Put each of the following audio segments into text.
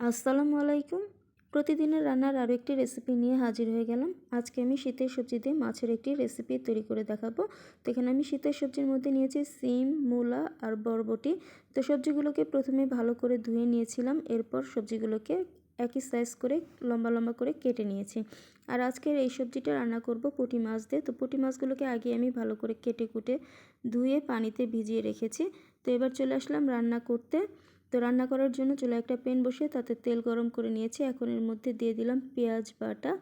আসসালামু আলাইকুম। প্রতিদিনের রান্নার আরও একটি রেসিপি নিয়ে হাজির হয়ে গেলাম। আজকে আমি শীতের সবজি দিয়ে মাছের একটি রেসিপি তৈরি করে দেখাবো। তো এখানে আমি শীতের সবজির মধ্যে নিয়েছি সিম, মূলা আর বরবটি। তো সবজিগুলোকে প্রথমে ভালো করে ধুয়ে নিয়েছিলাম। এরপর সবজিগুলোকে একই সাইজ করে লম্বা লম্বা করে কেটে নিয়েছি। আর আজকের এই সবজিটা রান্না করব পুঁটি মাছ দিয়ে। তো পুঁটি মাছগুলোকে আগে আমি ভালো করে কেটে কুটে ধুয়ে পানিতে ভিজিয়ে রেখেছি। তো এবার চলে আসলাম রান্না করতে। তো রান্না করার জন্য চুলা একটা প্যান বসিয়ে তাতে তেল গরম করে নিয়েছি। এখন এর মধ্যে দিয়ে দিলাম পেঁয়াজ বাটা।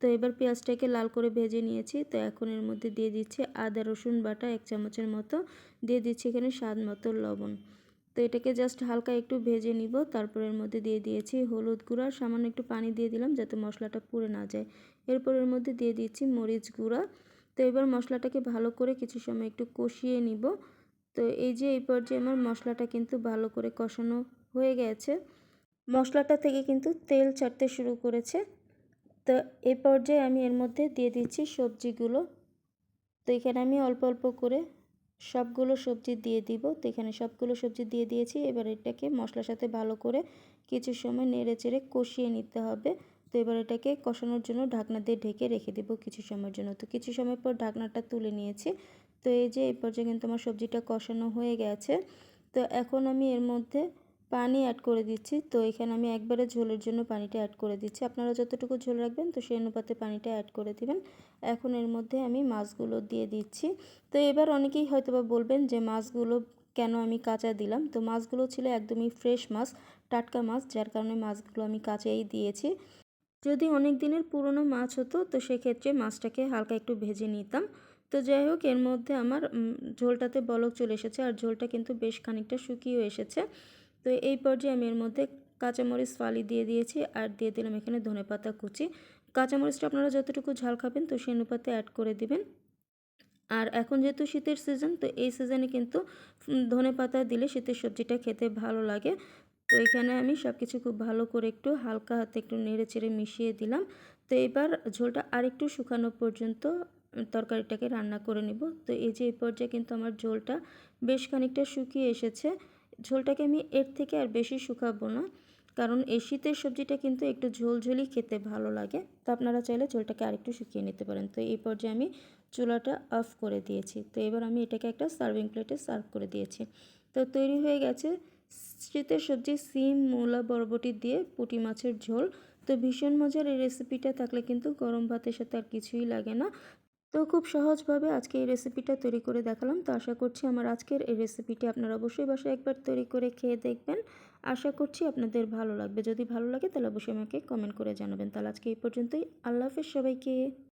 তো এবার পেঁয়াজটাকে লাল করে ভেজে নিয়েছি। তো এখন এর মধ্যে দিয়ে দিচ্ছি আদা, রসুন বাটা এক চামচের মতো। দিয়ে দিচ্ছি এখানে স্বাদ মতো লবণ। তো এটাকে জাস্ট হালকা একটু ভেজে নিব। তারপর এর মধ্যে দিয়ে দিয়েছি হলুদ গুঁড়া। সামান্য একটু পানি দিয়ে দিলাম যাতে মশলাটা পুড়ে না যায়। এরপর এর মধ্যে দিয়ে দিচ্ছি মরিচ গুঁড়া। তো এবার মশলাটাকে ভালো করে কিছু সময় একটু কষিয়ে নিব। তো এই যে এই পর্যায়ে আমার মশলাটা কিন্তু ভালো করে কষানো হয়ে গেছে। মশলাটা থেকে কিন্তু তেল ছাড়তে শুরু করেছে। তো এই পর্যায়ে আমি এর মধ্যে দিয়ে দিচ্ছি সবজিগুলো। তো এখানে আমি অল্প অল্প করে সবগুলো সবজি দিয়ে দিব। তো এখানে সবগুলো সবজি দিয়ে দিয়েছি। এবার এটাকে মশলার সাথে ভালো করে কিছু সময় নেড়ে চেড়ে কষিয়ে নিতে হবে। তো এবার এটাকে কষানোর জন্য ঢাকনা দিয়ে ঢেকে রেখে দেবো কিছু সময়ের জন্য। তো কিছু সময় পর ঢাকনাটা তুলে নিয়েছি। তো এই যে এই পর্যায়ে কিন্তু আমার সবজিটা কষানো হয়ে গেছে। তো এখন আমি এর মধ্যে পানি অ্যাড করে দিচ্ছি। তো এখানে আমি একবারে ঝোলের জন্য পানিটা অ্যাড করে দিচ্ছি। আপনারা যতটুকু ঝোল রাখবেন তো সেই অনুপাতে পানিটা অ্যাড করে দিবেন। এখন এর মধ্যে আমি মাছগুলো দিয়ে দিচ্ছি। তো এবার অনেকেই হয়তো বা বলবেন যে মাছগুলো কেন আমি কাঁচা দিলাম? তো মাছগুলো ছিল একদমই ফ্রেশ মাছ, টাটকা মাছ, যার কারণে মাছগুলো আমি কাঁচাই দিয়েছি। যদি অনেক দিনের পুরনো মাছ হতো তো সেক্ষেত্রে মাছটাকে হালকা একটু ভেজে নিতাম। তো যাই হোক, এর মধ্যে আমার ঝোলটাতে বলক চলে এসেছে আর ঝোলটা কিন্তু বেশ খানিকটা শুকিয়েও এসেছে। তো এই পর্যায়ে আমি এর মধ্যে কাঁচামরিচ, ফালি দিয়ে দিয়েছি আর দিয়ে দিলাম এখানে ধনে পাতা কুচি। কাঁচামরিচটা আপনারা যতটুকু ঝাল খাবেন তো সেই অনুপাতে অ্যাড করে দিবেন। আর এখন যেহেতু শীতের সিজন তো এই সিজনে কিন্তু ধনে পাতা দিলে শীতের সবজিটা খেতে ভালো লাগে। তো এখানে আমি সব কিছু খুব ভালো করে একটু হালকা হাতে একটু নেড়ে চেড়ে মিশিয়ে দিলাম। তো এবার ঝোলটা আরেকটু শুকানো পর্যন্ত তরকারিটাকে রান্না করে নেব। তো এই যে এই পর্যায়ে কিন্তু আমার ঝোলটা বেশ খানিকটা শুকিয়ে এসেছে। ঝোলটাকে আমি এর থেকে আর বেশি শুকাবো না, কারণ এই শীতের সবজিটা কিন্তু একটু ঝোলঝোলই খেতে ভালো লাগে। তো আপনারা চাইলে ঝোলটাকে আরেকটু শুকিয়ে নিতে পারেন। তো এই পর্যায়ে আমি চুলাটা অফ করে দিয়েছি। তো এবার আমি এটাকে একটা সার্ভিং প্লেটে সার্ভ করে দিয়েছি। তো তৈরি হয়ে গেছে শীতের সবজি সিম, মূলা, বরবটি দিয়ে পুঁটি মাছের ঝোল। তো ভীষণ মজার এই রেসিপিটা থাকলে কিন্তু গরম ভাতের সাথে আর কিছুই লাগে না। তো খুব সহজভাবে আজকে এই রেসিপিটা তৈরি করে দেখালাম। তো আশা করছি আমার আজকের এই রেসিপিটি আপনারা অবশ্যই বাসায় একবার তৈরি করে খেয়ে দেখবেন। আশা করছি আপনাদের ভালো লাগবে। যদি ভালো লাগে তাহলে অবশ্যই আমাকে কমেন্ট করে জানাবেন। তাহলে আজকে এই পর্যন্তই। আল্লাহ হাফেজ সবাইকে।